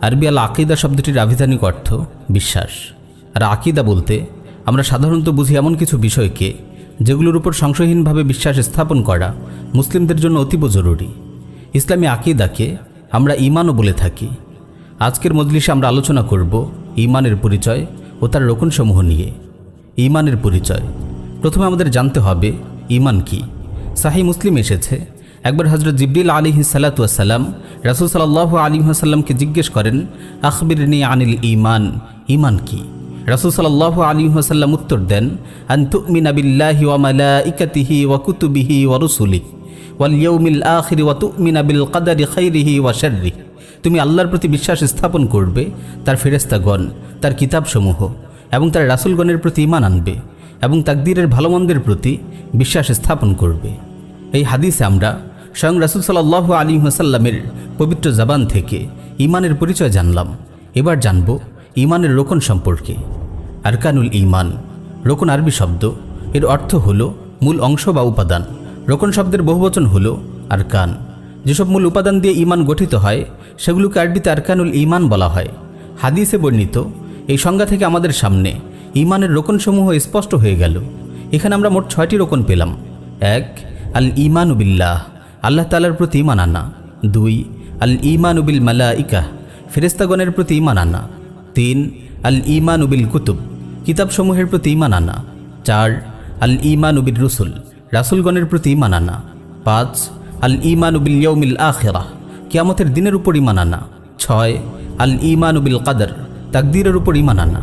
আরবি আল আকিদা শব্দটির আভিধানিক অর্থ বিশ্বাস। আর আকিদা বলতে আমরা সাধারণত বুঝি এমন কিছু বিষয়কে যেগুলোর উপর সংশয়হীনভাবে বিশ্বাস স্থাপন করা মুসলিমদের জন্য অতীব জরুরি। ইসলামী আকিদাকে আমরা ইমানও বলে থাকি। আজকের মজলিসে আমরা আলোচনা করব ইমানের পরিচয় ও তার রোকনসমূহ নিয়ে। ইমানের পরিচয়। প্রথমে আমাদের জানতে হবে ইমান কি। সাহি মুসলিম এসেছে একবার হজরত জিবরিল আলী সালাতাম রাসুল সাল্লাহ আলী সাল্লামকে জিজ্ঞেস করেন আখবির নি আনিল ইমান ইমান কি? রাসুল সাল্লাহ আলী সাল্লাম উত্তর দেন আন্তুমিন আবিল্লাহি ওয়া মালাইকাতিহি ওয়া কুতুবিহি ওয়া রুসুলি ওয়াল ইয়াউমিল আখিরি ওয়া তুমিনা বিল কাদারি খাইরিহি ওয়া শাররিহি। তুমি আল্লাহর প্রতি বিশ্বাস স্থাপন করবে, তার ফেরেস্তাগণ তার কিতাবসমূহ এবং তার রাসুলগণের প্রতি ইমান আনবে এবং তাকদীরের ভালো মন্দের প্রতি বিশ্বাস স্থাপন করবে। এই হাদিসে আমরা স্বয়ং রাসুল সাল্লাহ আলী হাসাল্লামের পবিত্র জাবান থেকে ইমানের পরিচয় জানলাম। এবার জানব ইমানের রোকন সম্পর্কে। আরকানুল ইমান রোকন আরবি শব্দ। এর অর্থ হল মূল অংশ বা উপাদান। রোকন শব্দের বহুবচন হল আরকান। যেসব মূল উপাদান দিয়ে ইমান গঠিত হয়, সেগুলোকে আরবিতে আরকানুল ইমান বলা হয়। হাদিসে বর্ণিত, এই সংজ্ঞা থেকে আমাদের সামনে ইমানের রোকনসমূহ স্পষ্ট হয়ে গেল। এখানে আমরা মোট ছয়টি রোকন পেলাম। এক আল ইমান উবিল্লাহ আল্লাহ তালার প্রতি ইমান আনা দুই, আল ইমান উবিল মালা ইকাহ ফেরেস্তাগণের প্রতি ইমান আনা তিন, আল ইমান উবিল কুতুব, কিতাবসমূহের প্রতি ইমান আনা চার, আল ইমান উবিল রসুল, রাসুলগণের প্রতি ইমান আনা পাঁচ, আল ইমান উবিল ইয়ৌমিল আখেরা কিয়ামতের দিনের উপরই ইমান আনা ছয়, আল ইমান উবিল কাদর, তাকদীরের উপর ইমান আনা